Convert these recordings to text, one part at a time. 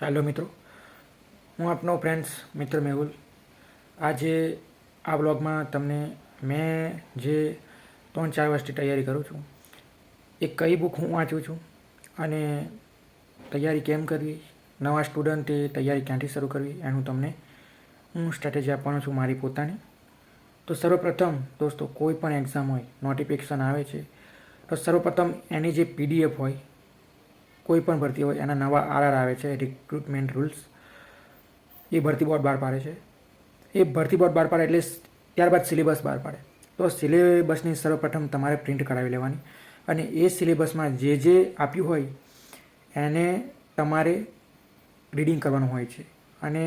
Hello મિત્રો. હું આપનો ફ્રેન્ડ્સ મિત્ર મેહુલ. આજે આ બ્લોગમાં તમને મેં જે ત્રણ ચાર વર્ષથી તૈયારી કરું છું, એ કઈ બુક હું વાંચું છું અને તૈયારી કેમ કરવી, નવા સ્ટુડન્ટે તૈયારી ક્યાંથી શરૂ કરવી, એનું તમને હું સ્ટ્રેટેજી આપવાનો છું મારી પોતાની. તો સર્વપ્રથમ દોસ્તો, કોઈ પણ એક્ઝામ હોય નોટિફિકેશન આવે છે, તો સર્વપ્રથમ એની જે પીડીએફ હોય કોઈ પણ ભરતી હોય, એના નવા આરઆર આવે છે રિક્રુટમેન્ટ રૂલ્સ એ ભરતી બોર્ડ બહાર પાડે છે. એ ભરતી બોર્ડ બહાર પાડે એટલે ત્યારબાદ સિલેબસ બહાર પાડે. તો સિલેબસની સર્વપ્રથમ તમારે પ્રિન્ટ કરાવી લેવાની અને એ સિલેબસમાં જે જે આપ્યું હોય, એને તમારે રીડિંગ કરવાનું હોય છે. અને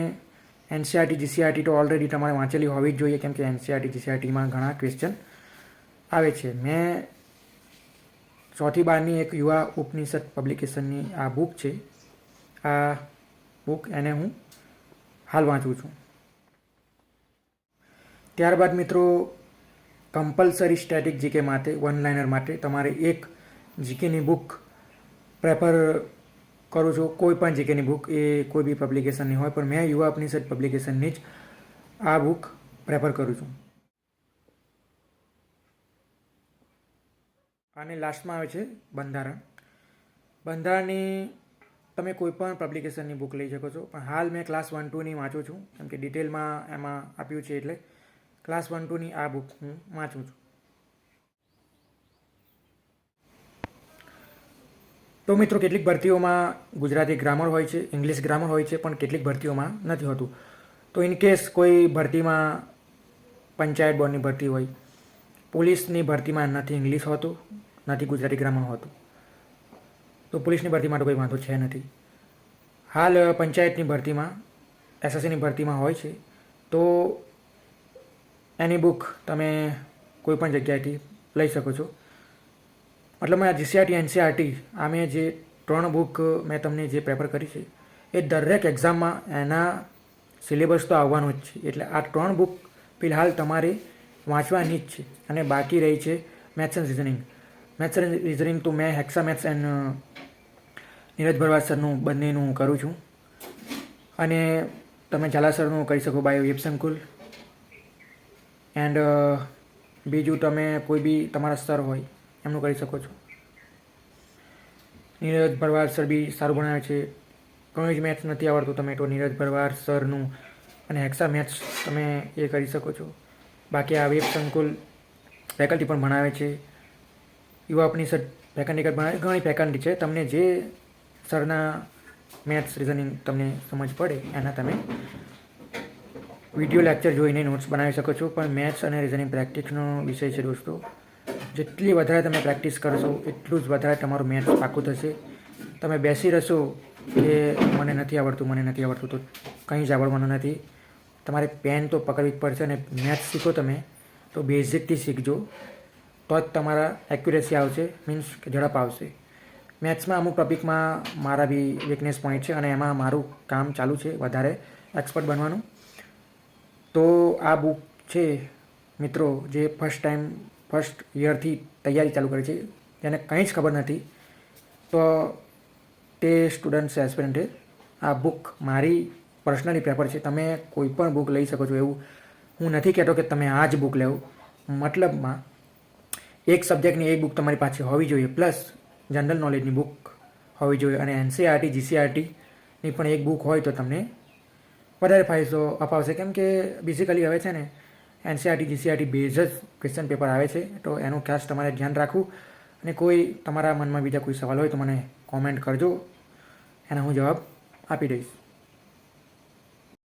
એનસીઆરટી જીસીઆરટી તો ઓલરેડી તમારે વાંચેલી હોવી જ જોઈએ, કેમ કે એનસીઆરટી જીસીઆરટીમાં ઘણા ક્વેશ્ચન આવે છે. મેં ચોથી બારની એક યુવા ઉપનિષદ પબ્લિકેશનની આ બુક છે. આ બુક એને હું હાલ વાંચું છું. ત્યારબાદ મિત્રો કમ્પલસરી સ્ટેટિક જીકે માટે વન લાઇનર માટે તમારે એક જીકેની બુક પ્રેફર કરું છું. કોઈ પણ જીકેની બુક એ કોઈ બી પબ્લિકેશનની હોય, પણ મેં યુવા ઉપનિષદ પબ્લિકેશનની જ આ બુક પ્રેફર કરું છું. અને લાસ્ટમાં આવે છે બંધારણ. બંધારણની તમે કોઈ પણ પબ્લિકેશનની બુક લઈ શકો છો. પણ હાલ મેં ક્લાસ વન ટુની વાંચું છું. કેમ કે ડિટેલમાં એમાં આપ્યું છે એટલે ક્લાસ વન ટુની આ બુક હું વાંચું છું. તો મિત્રો કેટલીક ભરતીઓમાં ગુજરાતી ગ્રામર હોય છે ઇંગ્લિશ ગ્રામર હોય છે, પણ કેટલીક ભરતીઓમાં નથી હોતું. તો ઇન કેસ કોઈ ભરતીમાં પંચાયત બોર્ડની ભરતી હોય, પોલીસની ભરતીમાં નથી ઇંગ્લિશ હોતું નથી ગુજરાતી ગ્રામર હોતું. તો પોલીસની ભરતી માટે કોઈ વાંધો છે નથી. હાલ પંચાયતની ભરતીમાં, એસએસસીની ભરતીમાં હોય છે, તો એની બુક તમે કોઈ પણ જગ્યાએથી લઈ શકો છો. મતલબ આ જીસીઆરટી, એનસીઆરટી આ મેં જે ત્રણ બુક મેં તમને જે પ્રેફર કરી છે, એ દરેક એક્ઝામમાં એના સિલેબસ તો આવવાનો જ છે. એટલે આ ત્રણ બુક ફિલહાલ તમારે વાંચવાની જ છે અને બાકી રહી છે maths and reasoning. Maths reasoning તો મેં Hexa maths and Neeraj Bharwad સરનું બંનેનું કરું છું. અને તમે ઝાલા સરનું કરી શકો બાય વેબ સંકુલ એન્ડ બીજું તમે કોઈ બી તમારા સર હોય, એમનું કરી શકો છો. નીરજ ભરવાડ સર બી સારું ભણાવે છે. ઘણું જ મેથ્સ નથી આવડતું તમે તો નીરજ ભરવાડ સરનું અને હેક્સા મેથ્સ તમે એ કરી શકો છો. બાકી આ વેબ સંકુલ ફેકલ્ટી પણ ભણાવે છે. યુવા ઉપનિષદ ફેકલ્ટી બનાવી ઘણી ફેકલ્ટી છે. તમને જે સરના મેથ્સ રિઝનિંગ તમને સમજ પડે, એના તમે વીડિયો લેક્ચર જોઈને નોટ્સ બનાવી શકો છો. પણ મેથ્સ અને રિઝનિંગ પ્રેક્ટિસનો વિષય છે દોસ્તો. જેટલી વધારે તમે પ્રેક્ટિસ કરશો, એટલું જ વધારે તમારું મેથ્સ પાકું થશે. તમે બેસી રહેશો કે મને નથી આવડતું, મને નથી આવડતું, તો કંઈ જ આવડવાનું નથી. તમારે પેન તો પકડવી જ પડશે અને મેથ્સ શીખો તમે, તો બેઝિકથી શીખજો. તો તમારા એક્યુરેસી આવશે મીન્સ કે ઝડપ આવશે. મેથ્સમાં અમુક ટોપિકમાં મારા બી વીકનેસ પોઈન્ટ છે અને એમાં મારું કામ ચાલુ છે વધારે એક્સપર્ટ બનવાનું. તો આ બુક છે મિત્રો, જે ફર્સ્ટ ટાઈમ ફર્સ્ટ યરથી તૈયારી ચાલુ કરે છે જેને કંઈ જ ખબર નથી. તો તે સ્ટુડન્ટ્સ એસ્પિરન્ટે આ બુક મારી પર્સનલી પ્રેફર છે. તમે કોઈ પણ બુક લઈ શકો છો એવું. હું નથી કહેતો કે તમે આ જ બુક લેવું. મતલબમાં એક સબ્જેક્ટની એક બુક તમારી પાસે હોવી જોઈએ, પ્લસ જનરલ નોલેજની બુક હોવી જોઈએ અને એનસીઆરટી જીસીઆરટીની પણ એક બુક હોય તો તમને વધારે ફાયદો અપાવશે. કેમ કે બેઝિકલી હવે છે ને એનસીઆરટી, જીસીઆરટી બેઝ જ ક્વેશ્ચન પેપર આવે છે, તો એનું ખાસ તમારે ધ્યાન રાખવું. અને કોઈ તમારા મનમાં બીજા કોઈ સવાલ હોય તો મને કોમેન્ટ કરજો, એના હું જવાબ આપી દઈશ.